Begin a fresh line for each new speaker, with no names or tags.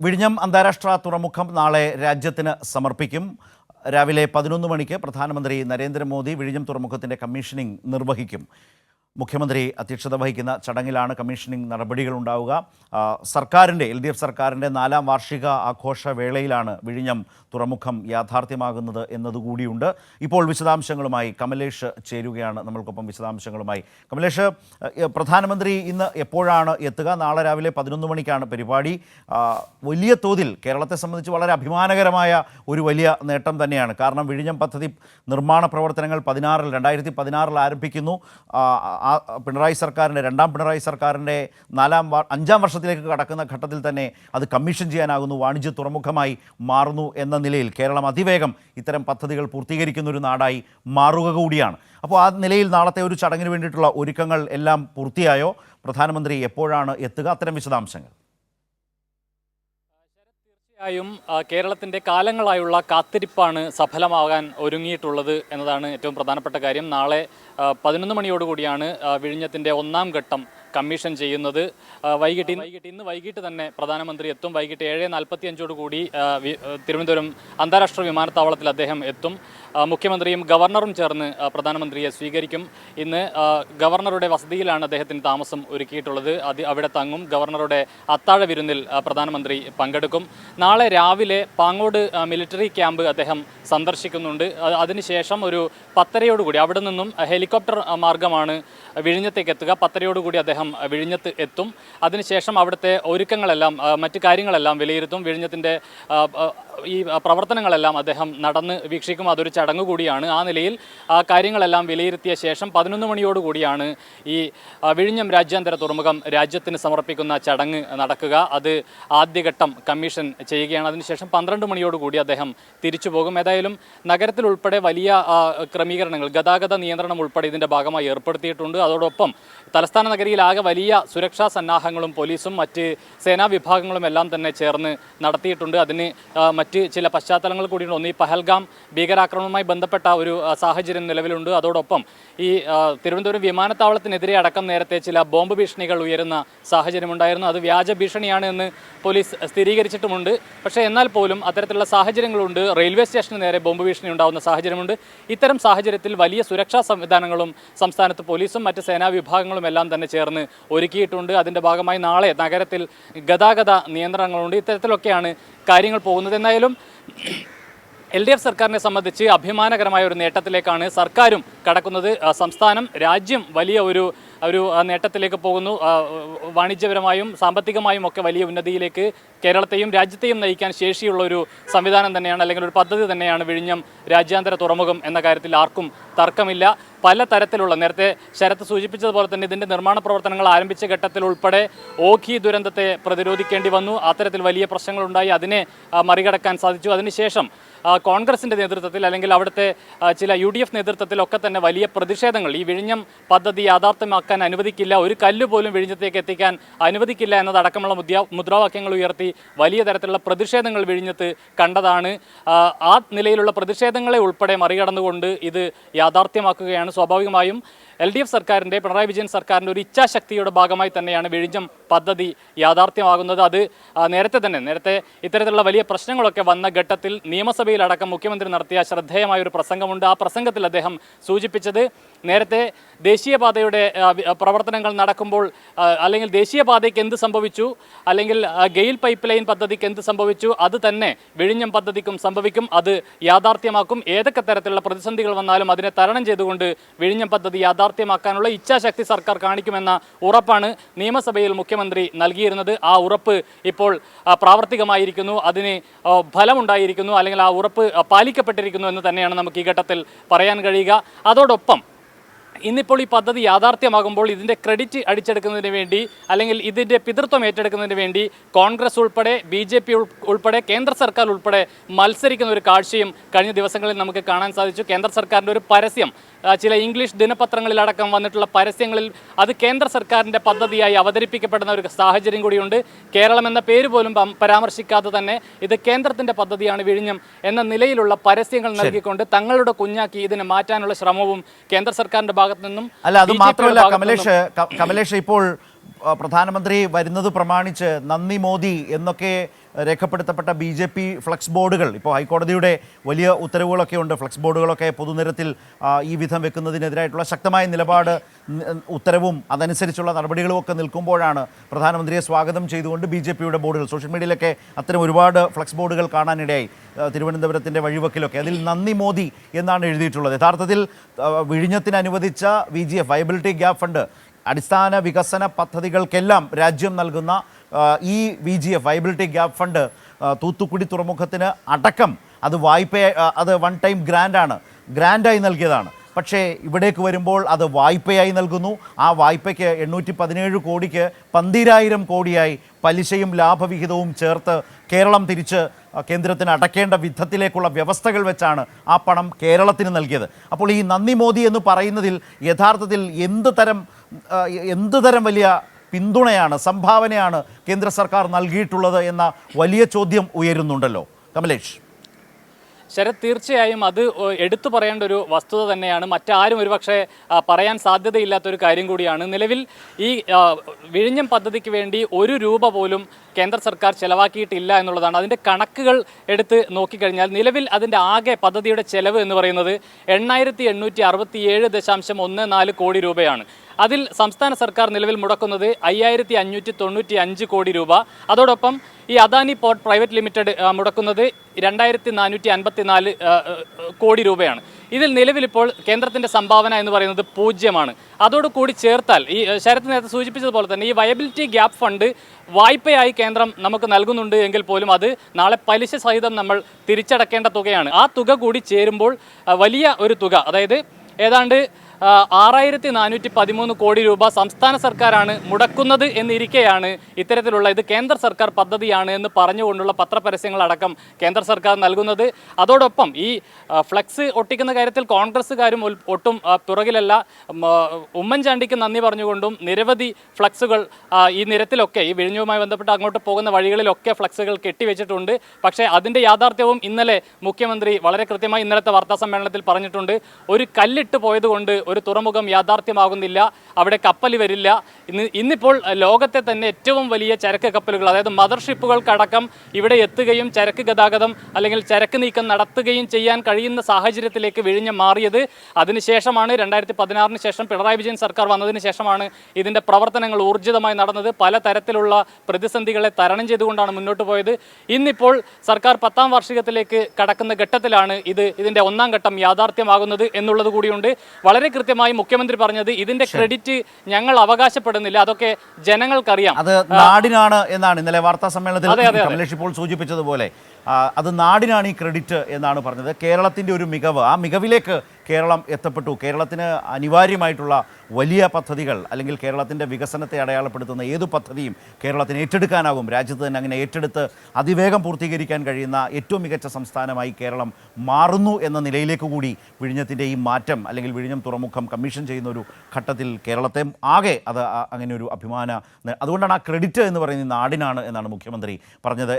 വിഴിഞ്ഞം അന്താരാഷ്ട്ര തുറമുഖം നാളെ രാജ്യത്തിന് സമർപ്പിക്കും. രാവിലെ പതിനൊന്ന് മണിക്ക് പ്രധാനമന്ത്രി നരേന്ദ്രമോദി വിഴിഞ്ഞം തുറമുഖത്തിന്റെ കമ്മീഷനിംഗ് നിർവഹിക്കും. മുഖ്യമന്ത്രി അധ്യക്ഷത വഹിക്കുന്ന ചടങ്ങിലാണ് കമ്മീഷനിങ് നടപടികൾ ഉണ്ടാവുക സർക്കാരിന്റെ എൽ ഡി എഫ് സർക്കാരിന്റെ നാലാം വാർഷിക ആഘോഷവേളയിലാണ് വിഴിഞ്ഞം തുറമുഖം യാഥാർത്ഥ്യമാകുന്നത് എന്നതുകൂടിയുണ്ട്. ഇപ്പോൾ വിശദാംശങ്ങളുമായി കമലേഷ് ചേരുകയാണ്. നമ്മൾക്കൊപ്പം വിശദാംശങ്ങളുമായി. കമലേഷ് പ്രധാനമന്ത്രി ഇന്ന് എപ്പോഴാണ് എത്തുക? നാളെ രാവിലെ പതിനൊന്ന് മണിക്കാണ് പരിപാടി. വലിയ തോതിൽ കേരളത്തെ സംബന്ധിച്ച് വളരെ അഭിമാനകരമായ ഒരു വലിയ നേട്ടം തന്നെയാണ്. കാരണം വിഴിഞ്ഞം പദ്ധതി നിർമ്മാണ പ്രവർത്തനങ്ങൾ പതിനാറിൽ രണ്ടായിരത്തി പതിനാറിൽ ആരംഭിക്കുന്നു. ആ, പിണറായി സർക്കാരിന്റെ രണ്ടാം പിണറായി സർക്കാരിന്റെ നാലാം അഞ്ചാം വർഷത്തിലേക്ക് കടക്കുന്ന ഘട്ടത്തിൽ തന്നെ അത് കമ്മീഷൻ ചെയ്യാനാകുന്നു വാണിജ്യ തുറമുഖമായി മാറുന്നു എന്ന നിലയിൽ കേരളം അതിവേഗം ഇത്തരം പദ്ധതികൾ പൂർത്തീകരിക്കുന്ന ഒരു നാടായി മാറുക കൂടിയാണ്. അപ്പോൾ ആ നിലയിൽ നാളത്തെ ഒരു ചടങ്ങിന് വേണ്ടിയിട്ടുള്ള ഒരുക്കങ്ങൾ എല്ലാം പൂർത്തിയായോ? പ്രധാനമന്ത്രി എപ്പോഴാണ് എത്തുക? അത്തരം വിശദാംശങ്ങൾ.
തീർച്ചയായും കേരളത്തിന്റെ കാലങ്ങളായുള്ള കാത്തിരിപ്പാണ് സഫലമാകാൻ ഒരുങ്ങിയിട്ടുള്ളത് എന്നതാണ് ഏറ്റവും പ്രധാനപ്പെട്ട കാര്യം. നാളെ പതിനൊന്ന് മണിയോടുകൂടിയാണ് വിഴിഞ്ഞത്തിന്റെ ഒന്നാം ഘട്ടം കമ്മീഷൻ ചെയ്യുന്നത്. വൈകിട്ട് വൈകിട്ട് ഇന്ന് വൈകിട്ട് തന്നെ പ്രധാനമന്ത്രി എത്തും. വൈകിട്ട് ഏഴ് നാൽപ്പത്തി അഞ്ചോട് കൂടി ആ, വി- ആ, തിരുവനന്തപുരം അന്താരാഷ്ട്ര വിമാനത്താവളത്തിൽ അദ്ദേഹം എത്തും. മുഖ്യമന്ത്രിയും ഗവർണറും ചേർന്ന് പ്രധാനമന്ത്രിയെ സ്വീകരിക്കും. ഇന്ന് ഗവർണറുടെ വസതിയിലാണ് അദ്ദേഹത്തിന് താമസം ഒരുക്കിയിട്ടുള്ളത്. അത് അവിടെ തങ്ങും. ഗവർണറുടെ അത്താഴ വിരുന്നിൽ പ്രധാനമന്ത്രി പങ്കെടുക്കും. നാളെ രാവിലെ പാങ്ങോട് മിലിറ്ററി ക്യാമ്പ് അദ്ദേഹം സന്ദർശിക്കുന്നുണ്ട്. അതിനുശേഷം ഒരു പത്തരയോടുകൂടി അവിടെ നിന്നും ഹെലികോപ്റ്റർ മാർഗമാണ് വിഴിഞ്ഞത്തേക്ക് എത്തുക. പത്തരയോടുകൂടി അദ്ദേഹം വിഴിഞ്ഞത്ത് എത്തും. അതിനുശേഷം അവിടുത്തെ ഒരുക്കങ്ങളെല്ലാം മറ്റ് കാര്യങ്ങളെല്ലാം വിലയിരുത്തും. വിഴിഞ്ഞത്തിന്റെ ഈ പ്രവർത്തനങ്ങളെല്ലാം അദ്ദേഹം നടന്ന് വീക്ഷിക്കും. അതൊരു ചടങ്ങ് കൂടിയാണ് ആ നിലയിൽ ആ കാര്യങ്ങളെല്ലാം വിലയിരുത്തിയ ശേഷം പതിനൊന്ന് മണിയോടുകൂടിയാണ് ഈ വിഴിഞ്ഞം രാജ്യാന്തര തുറമുഖം രാജ്യത്തിന് സമർപ്പിക്കുന്ന ചടങ്ങ് നടക്കുക. അത് ആദ്യഘട്ടം കമ്മീഷൻ ചെയ്യുകയാണ്. അതിനുശേഷം പന്ത്രണ്ട് മണിയോടുകൂടി അദ്ദേഹം തിരിച്ചു പോകും. ഏതായാലും നഗരത്തിലുൾപ്പെടെ വലിയ ക്രമീകരണങ്ങൾ ഗതാഗത നിയന്ത്രണം ഉൾപ്പെടെ ഇതിന്റെ ഭാഗമായി ഏർപ്പെടുത്തിയിട്ടുണ്ട്. അതോടൊപ്പം തലസ്ഥാന നഗരിയിൽ ആകെ വലിയ സുരക്ഷാ സന്നാഹങ്ങളും പോലീസും മറ്റ് സേനാ വിഭാഗങ്ങളും എല്ലാം തന്നെ ചേർന്ന് നടത്തിയിട്ടുണ്ട്. അതിന് മറ്റ് ചില പശ്ചാത്തലങ്ങൾ കൂടിയുണ്ട്. ഒന്ന് ഈ പഹൽഗാം ഭീകരാക്രമണവുമായി ബന്ധപ്പെട്ട ഒരു സാഹചര്യം നിലവിലുണ്ട്. അതോടൊപ്പം ഈ തിരുവനന്തപുരം വിമാനത്താവളത്തിനെതിരെ അടക്കം നേരത്തെ ചില ബോംബ് ഭീഷണികൾ ഉയരുന്ന സാഹചര്യമുണ്ടായിരുന്നു. അത് വ്യാജ ഭീഷണിയാണ് എന്ന് പോലീസ് സ്ഥിരീകരിച്ചിട്ടുമുണ്ട്. പക്ഷേ എന്നാൽ പോലും അത്തരത്തിലുള്ള സാഹചര്യങ്ങളുണ്ട്. റെയിൽവേ സ്റ്റേഷന് നേരെ ബോംബ് ഭീഷണി ഉണ്ടാകുന്ന സാഹചര്യമുണ്ട്. ഇത്തരം സാഹചര്യത്തിൽ വലിയ സുരക്ഷാ സംവിധാനങ്ങളും സംസ്ഥാനത്ത് പോലീസും മറ്റ് സേനാ വിഭാഗങ്ങളും എല്ലാം തന്നെ ചേർന്ന് ഒരുക്കിയിട്ടുണ്ട്. അതിന്റെ ഭാഗമായി നാളെ നഗരത്തിൽ ഗതാഗത നിയന്ത്രണങ്ങളുണ്ട്. ഇത്തരത്തിലൊക്കെയാണ് കാര്യങ്ങൾ പോകുന്നത്. എന്തായാലും എൽ ഡി എഫ് സർക്കാരിനെ സംബന്ധിച്ച് അഭിമാനകരമായ ഒരു നേട്ടത്തിലേക്കാണ് സർക്കാരും കടക്കുന്നത്. സംസ്ഥാനം രാജ്യം വലിയ ഒരു ഒരു നേട്ടത്തിലേക്ക് പോകുന്നു. വാണിജ്യപരമായും സാമ്പത്തികമായും ഒക്കെ വലിയ ഉന്നതിയിലേക്ക് കേരളത്തെയും രാജ്യത്തെയും നയിക്കാൻ ശേഷിയുള്ള ഒരു സംവിധാനം തന്നെയാണ് അല്ലെങ്കിൽ ഒരു പദ്ധതി തന്നെയാണ് വിഴിഞ്ഞം രാജ്യാന്തര തുറമുഖം എന്ന കാര്യത്തിൽ ആർക്കും തർക്കമില്ല. പല തരത്തിലുള്ള നേരത്തെ ശരത്ത് സൂചിപ്പിച്ചതുപോലെ തന്നെ ഇതിന്റെ നിർമ്മാണ പ്രവർത്തനങ്ങൾ ആരംഭിച്ച ഘട്ടത്തിൽ ഉൾപ്പെടെ ഓഖി ദുരന്തത്തെ പ്രതിരോധിക്കേണ്ടി വന്നു. അത്തരത്തിൽ വലിയ പ്രശ്നങ്ങളുണ്ടായി. അതിനെ മറികടക്കാൻ സാധിച്ചു. അതിനുശേഷം കോൺഗ്രസിന്റെ നേതൃത്വത്തിൽ അല്ലെങ്കിൽ അവിടുത്തെ ചില യു ഡി എഫ് നേതൃത്വത്തിലൊക്കെ തന്നെ വലിയ പ്രതിഷേധങ്ങൾ ഈ വിഴിഞ്ഞം പദ്ധതി യാഥാർത്ഥ്യമാക്കാൻ അനുവദിക്കില്ല ഒരു കല്ല് പോലും വിഴിഞ്ഞത്തേക്ക് എത്തിക്കാൻ അനുവദിക്കില്ല എന്നതടക്കമുള്ള മുദ്രാ മുദ്രാവാക്യങ്ങൾ ഉയർത്തി വലിയ തരത്തിലുള്ള പ്രതിഷേധങ്ങൾ വിഴിഞ്ഞത്ത് കണ്ടതാണ്. ആ നിലയിലുള്ള പ്രതിഷേധങ്ങളെ ഉൾപ്പെടെ മറികടന്നുകൊണ്ട് ഇത് യാഥാർത്ഥ്യമാക്കുകയാണ്. സ്വാഭാവികമായും എൽ ഡി എഫ് സർക്കാരിന്റെ പിണറായി വിജയൻ സർക്കാരിന്റെ ഒരു ഇച്ഛാശക്തിയുടെ ഭാഗമായി തന്നെയാണ് വിഴിഞ്ഞം പദ്ധതി യാഥാർത്ഥ്യമാകുന്നത്. അത് നേരത്തെ തന്നെ നേരത്തെ ഇത്തരത്തിലുള്ള വലിയ പ്രശ്നങ്ങളൊക്കെ വന്ന ഘട്ടത്തിൽ നിയമസഭയിലടക്കം മുഖ്യമന്ത്രി നടത്തിയ ശ്രദ്ധേയമായ ഒരു പ്രസംഗമുണ്ട്. ആ പ്രസംഗത്തിൽ അദ്ദേഹം സൂചിപ്പിച്ചത് നേരത്തെ ദേശീയപാതയുടെ പ്രവർത്തനങ്ങൾ നടക്കുമ്പോൾ അല്ലെങ്കിൽ ദേശീയപാതയ്ക്ക് എന്ത് സംഭവിച്ചു? അല്ലെങ്കിൽ ഗെയിൽ പൈപ്പ് ലൈൻ പദ്ധതിക്ക് എന്ത് സംഭവിച്ചു? അത് തന്നെ വിഴിഞ്ഞം പദ്ധതിക്കും സംഭവിക്കും. അത് യാഥാർത്ഥ്യമാക്കും. ഏതൊക്കെ തരത്തിലുള്ള പ്രതിസന്ധികൾ വന്നാലും അതിനെ തരണം ചെയ്തുകൊണ്ട് വിഴിഞ്ഞം പദ്ധതി യാഥാർത്ഥ്യമാക്കാനുള്ള ഇച്ഛാശക്തി സർക്കാർ കാണിക്കുമെന്ന ഉറപ്പാണ് നിയമസഭയിൽ മുഖ്യമന്ത്രി നൽകിയിരുന്നത്. ആ ഉറപ്പ് ഇപ്പോൾ പ്രാവർത്തികമായിരിക്കുന്നു. അതിന് ഫലമുണ്ടായിരിക്കുന്നു. അല്ലെങ്കിൽ ആ ഉറപ്പ് പാലിക്കപ്പെട്ടിരിക്കുന്നു എന്ന് തന്നെയാണ് നമുക്ക് ഈ ഘട്ടത്തിൽ പറയാൻ കഴിയുക. അതോടൊപ്പം ഇന്നിപ്പോൾ ഈ പദ്ധതി യാഥാർത്ഥ്യമാകുമ്പോൾ ഇതിന്റെ ക്രെഡിറ്റ് അടിച്ചെടുക്കുന്നതിന് വേണ്ടി അല്ലെങ്കിൽ ഇതിന്റെ പിതൃത്വം ഏറ്റെടുക്കുന്നതിന് വേണ്ടി കോൺഗ്രസ് ഉൾപ്പെടെ ബി ജെ പി ഉൾപ്പെടെ കേന്ദ്ര സർക്കാർ ഉൾപ്പെടെ മത്സരിക്കുന്ന ഒരു കാഴ്ചയും കഴിഞ്ഞ ദിവസങ്ങളിൽ നമുക്ക് കാണാൻ സാധിച്ചു. കേന്ദ്ര സർക്കാരിന്റെ ഒരു പരസ്യം ചില ഇംഗ്ലീഷ് ദിനപത്രങ്ങളിലടക്കം വന്നിട്ടുള്ള പരസ്യങ്ങളിൽ അത് കേന്ദ്ര സർക്കാരിന്റെ പദ്ധതിയായി അവതരിപ്പിക്കപ്പെടുന്ന ഒരു സാഹചര്യം കൂടിയുണ്ട്. കേരളം എന്ന പേര് പോലും പരാമർശിക്കാതെ തന്നെ ഇത് കേന്ദ്രത്തിന്റെ പദ്ധതിയാണ് വിഴിഞ്ഞം എന്ന നിലയിലുള്ള പരസ്യങ്ങൾ നൽകിക്കൊണ്ട് തങ്ങളുടെ കുഞ്ഞാക്കി ഇതിനെ മാറ്റാനുള്ള ശ്രമവും കേന്ദ്ര സർക്കാരിന്റെ ഭാഗത്തു നിന്നും
അല്ല അത് മാത്രമല്ല
ഭാഗത്തു
കമലേഷ് കമലേഷ് ഇപ്പോൾ പ്രധാനമന്ത്രി വരുന്നത് പ്രമാണിച്ച് നന്ദി മോദി എന്നൊക്കെ രേഖപ്പെടുത്തപ്പെട്ട ബി ജെ പി ഫ്ലക്സ് ബോർഡുകൾ. ഇപ്പോൾ ഹൈക്കോടതിയുടെ വലിയ ഉത്തരവുകളൊക്കെ ഉണ്ട്. ഫ്ലക്സ് ബോർഡുകളൊക്കെ പൊതുനിരത്തിൽ ഈ വിധം വെക്കുന്നതിനെതിരായിട്ടുള്ള ശക്തമായ നിലപാട് ഉത്തരവും അതനുസരിച്ചുള്ള നടപടികളും ഒക്കെ നിൽക്കുമ്പോഴാണ് പ്രധാനമന്ത്രിയെ സ്വാഗതം ചെയ്തുകൊണ്ട് ബി ജെ പിയുടെ ബോർഡുകൾ സോഷ്യൽ മീഡിയയിലൊക്കെ അത്തരം ഒരുപാട് ഫ്ലക്സ് ബോർഡുകൾ കാണാനിടയായി തിരുവനന്തപുരത്തിന്റെ വഴിവക്കിലൊക്കെ. അതിൽ നന്ദി മോദി എന്നാണ് എഴുതിയിട്ടുള്ളത്. യഥാർത്ഥത്തിൽ വിഴിഞ്ഞത്തിന് അനുവദിച്ച V G F viability gap fund അടിസ്ഥാന വികസന പദ്ധതികൾക്കെല്ലാം രാജ്യം നൽകുന്ന ഈ V G F viability gap fund Thoothukudi തുറമുഖത്തിന് അടക്കം അത് വായ്പ അത് വൺ ടൈം ഗ്രാൻഡാണ് ഗ്രാൻഡായി നൽകിയതാണ്. പക്ഷേ ഇവിടേക്ക് വരുമ്പോൾ അത് വായ്പയായി നൽകുന്നു. ആ വായ്പയ്ക്ക് എണ്ണൂറ്റി പതിനേഴ് കോടിക്ക് പന്തിരായിരം കോടിയായി പലിശയും ലാഭവിഹിതവും ചേർത്ത് കേരളം തിരിച്ച് കേന്ദ്രത്തിന് അടയ്ക്കേണ്ട വിധത്തിലേക്കുള്ള വ്യവസ്ഥകൾ വെച്ചാണ് ആ പണം കേരളത്തിന് നൽകിയത്. അപ്പോൾ ഈ നന്ദി മോദി എന്ന് പറയുന്നതിൽ യഥാർത്ഥത്തിൽ എന്ത് തരം എന്ത് തരം വലിയ പിന്തുണയാണ് സംഭാവനയാണ് കേന്ദ്ര സർക്കാർ നൽകിയിട്ടുള്ളത് എന്ന വലിയ ചോദ്യം ഉയരുന്നുണ്ടല്ലോ. കമലേഷ്.
ശരത് തീർച്ചയായും അത് എടുത്തു പറയേണ്ട ഒരു വസ്തുത തന്നെയാണ്. മറ്റാരും ഒരുപക്ഷെ പറയാൻ സാധ്യതയില്ലാത്തൊരു കാര്യം കൂടിയാണ്. നിലവിൽ ഈ വിഴിഞ്ഞം പദ്ധതിക്ക് വേണ്ടി ഒരു രൂപ പോലും കേന്ദ്ര സർക്കാർ ചെലവാക്കിയിട്ടില്ല എന്നുള്ളതാണ്. അതിന്റെ കണക്കുകൾ എടുത്ത് നോക്കിക്കഴിഞ്ഞാൽ നിലവിൽ അതിന്റെ ആകെ പദ്ധതിയുടെ ചെലവ് എന്ന് പറയുന്നത് എണ്ണായിരത്തി എണ്ണൂറ്റി അറുപത്തി ഏഴ് ദശാംശം ഒന്ന് നാല് കോടി രൂപയാണ്. അതിൽ സംസ്ഥാന സർക്കാർ നിലവിൽ മുടക്കുന്നത് അയ്യായിരത്തി അഞ്ഞൂറ്റി തൊണ്ണൂറ്റി അഞ്ച് കോടി രൂപ. അതോടൊപ്പം ഈ അദാനി പോർട്ട് പ്രൈവറ്റ് ലിമിറ്റഡ് മുടക്കുന്നത് രണ്ടായിരത്തി നാനൂറ്റി അൻപത്തി നാല് കോടി രൂപയാണ്. ഇതിൽ നിലവിലിപ്പോൾ കേന്ദ്രത്തിന്റെ സംഭാവന എന്ന് പറയുന്നത് പൂജ്യമാണ്. അതോടുകൂടി ചേർത്താൽ ഈ ശരത് നേരത്തെ സൂചിപ്പിച്ചതുപോലെ തന്നെ ഈ വയബിലിറ്റി ഗ്യാപ്പ് ഫണ്ട് വായ്പയായി കേന്ദ്രം നമുക്ക് നൽകുന്നുണ്ട് എങ്കിൽ പോലും അത് നാളെ പലിശ സഹിതം നമ്മൾ തിരിച്ചടക്കേണ്ട തുകയാണ്. ആ തുക കൂടി ചേരുമ്പോൾ വലിയ ഒരു തുക അതായത് ഏതാണ്ട് ആറായിരത്തി നാനൂറ്റി പതിമൂന്ന് കോടി രൂപ സംസ്ഥാന സർക്കാരാണ് മുടക്കുന്നത് എന്നിരിക്കെയാണ് ഇത്തരത്തിലുള്ള ഇത് കേന്ദ്ര സർക്കാർ പദ്ധതിയാണ് എന്ന് പറഞ്ഞുകൊണ്ടുള്ള പത്രപരസ്യങ്ങളടക്കം കേന്ദ്ര സർക്കാർ നൽകുന്നത്. അതോടൊപ്പം ഈ ഫ്ലക്സ് ഒട്ടിക്കുന്ന കാര്യത്തിൽ കോൺഗ്രസ്സുകാരും ഒട്ടും പുറകിലല്ല. ഉമ്മൻചാണ്ടിക്ക് നന്ദി പറഞ്ഞുകൊണ്ടും നിരവധി ഫ്ലക്സുകൾ ഈ നിരത്തിലൊക്കെ ഈ വിഴിഞ്ഞുമായി ബന്ധപ്പെട്ട് അങ്ങോട്ട് പോകുന്ന വഴികളിലൊക്കെ ഫ്ലക്സുകൾ കെട്ടിവെച്ചിട്ടുണ്ട്. പക്ഷേ അതിന്റെ യാഥാർത്ഥ്യവും ഇന്നലെ മുഖ്യമന്ത്രി വളരെ കൃത്യമായി ഇന്നലത്തെ വാർത്താ സമ്മേളനത്തിൽ പറഞ്ഞിട്ടുണ്ട്. ഒരു കല്ലിട്ട് പോയതുകൊണ്ട് ഒരു തുറമുഖം യാഥാർത്ഥ്യമാകുന്നില്ല അവിടെ കപ്പൽ വരില്ല. ഇന്ന് ഇന്നിപ്പോൾ ലോകത്തെ തന്നെ ഏറ്റവും വലിയ ചരക്ക് കപ്പലുകൾ അതായത് മദർഷിപ്പുകൾക്കടക്കം ഇവിടെ എത്തുകയും ചരക്ക് ഗതാഗതം അല്ലെങ്കിൽ ചരക്ക് നീക്കം നടത്തുകയും ചെയ്യാൻ കഴിയുന്ന സാഹചര്യത്തിലേക്ക് വിഴിഞ്ഞ് മാറിയത്. അതിനുശേഷമാണ് രണ്ടായിരത്തി പതിനാറിന് ശേഷം പിണറായി വിജയൻ സർക്കാർ വന്നതിന് ശേഷമാണ് ഇതിന്റെ പ്രവർത്തനങ്ങൾ ഊർജിതമായി നടന്നത്. പലതരത്തിലുള്ള പ്രതിസന്ധികളെ തരണം ചെയ്തുകൊണ്ടാണ് മുന്നോട്ട് പോയത്. ഇന്നിപ്പോൾ സർക്കാർ പത്താം വാർഷികത്തിലേക്ക് കടക്കുന്ന ഘട്ടത്തിലാണ് ഇത് ഇതിന്റെ ഒന്നാം ഘട്ടം യാഥാർത്ഥ്യമാകുന്നത് എന്നുള്ളത് കൂടിയുണ്ട്. വളരെ കൃത്യമായി മുഖ്യമന്ത്രി പറഞ്ഞത് ഇതിന്റെ ക്രെഡിറ്റ് ഞങ്ങൾ അവകാശപ്പെടുന്നില്ല അതൊക്കെ ജനങ്ങൾക്കറിയാം.
അത് നാടിനാണ് എന്നാണ് ഇന്നലെ വാർത്താ സമ്മേളനത്തിൽ. കമലേഷ് ഇപ്പോൾ സൂചിപ്പിച്ചതുപോലെ അത് നാടിനാണ് ഈ ക്രെഡിറ്റ് എന്നാണ് പറഞ്ഞത്. കേരളത്തിന്റെ ഒരു മികവ് ആ മികവിലേക്ക് കേരളം എത്തപ്പെട്ടു. കേരളത്തിന് അനിവാര്യമായിട്ടുള്ള വലിയ പദ്ധതികൾ അല്ലെങ്കിൽ കേരളത്തിന്റെ വികസനത്തെ അടയാളപ്പെടുത്തുന്ന ഏത് പദ്ധതിയും കേരളത്തിന് ഏറ്റെടുക്കാനാകും. രാജ്യത്ത് തന്നെ അങ്ങനെ ഏറ്റെടുത്ത് അതിവേഗം പൂർത്തീകരിക്കാൻ കഴിയുന്ന ഏറ്റവും മികച്ച സംസ്ഥാനമായി കേരളം മാറുന്നു എന്ന നിലയിലേക്ക് കൂടി വിഴിഞ്ഞത്തിന്റെ ഈ മാറ്റം അല്ലെങ്കിൽ വിഴിഞ്ഞം തുറമുഖം കമ്മീഷൻ ചെയ്യുന്ന ഒരു ഘട്ടത്തിൽ കേരളത്തെ ആകെ അത് അങ്ങനെ ഒരു അഭിമാന അതുകൊണ്ടാണ് ആ ക്രെഡിറ്റ് എന്ന് പറയുന്നത് നാടിനാണ് എന്നാണ് മുഖ്യമന്ത്രി പറഞ്ഞത്.